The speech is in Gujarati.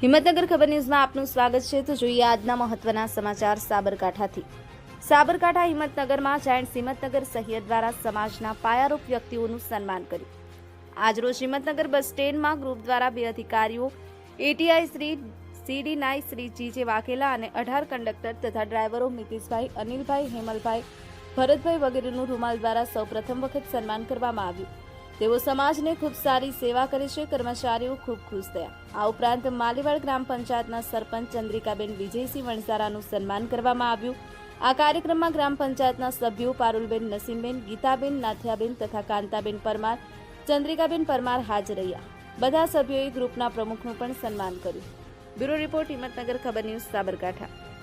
હિંમતનગર ખબર ન્યૂઝમાં આપનું સ્વાગત છે. તો જોઈએ આજના મહત્વના સમાચાર સાબરકાંઠાથી. સાબરકાંઠા હિંમતનગરમાં જાયન્ટ હિંમતનગર સહિયર દ્વારા સમાજના પાયારૂપ વ્યક્તિઓનું સન્માન કર્યું. આજરોજ હિંમતનગર બસ સ્ટેન્ડમાં ગ્રુપ દ્વારા બે અધિકારીઓ એટીઆઈ શ્રી સીડી નાઈ શ્રી જીજે વાઘેલા અને અઢાર કંડક્ટર તથા ડ્રાઈવરો મિતિશભાઈ, અનિલભાઈ, હેમલભાઈ, ભરતભાઈ વગેરેનું રૂમાલ દ્વારા સૌપ્રથમ વખત સન્માન કરવામાં આવ્યું. તેઓ સમાજને ખૂબ સારી સેવા કરે છે, કર્મચારીઓ ખૂબ ખુશ થયા. આ ઉપરાંત માલીવાડ ગ્રામ પંચાયતના સરપંચ ચંદ્રિકાબેન વિજયસિંહ વણસારાનું સન્માન કરવામાં આવ્યું. આ કાર્યક્રમમાં ગ્રામ પંચાયતના સભ્યો પારુલબેન, નસીમબેન, ગીતાબેન, નાથિયાબેન તથા કાંતાબેન પરમાર, ચંદ્રિકાબેન પરમાર હાજર રહ્યા. બધા સભ્યોએ ગ્રુપના પ્રમુખનું પણ સન્માન કર્યું. બ્યુરો રિપોર્ટ હિંમતનગર ખબર ન્યૂઝ સાબરકાંઠા.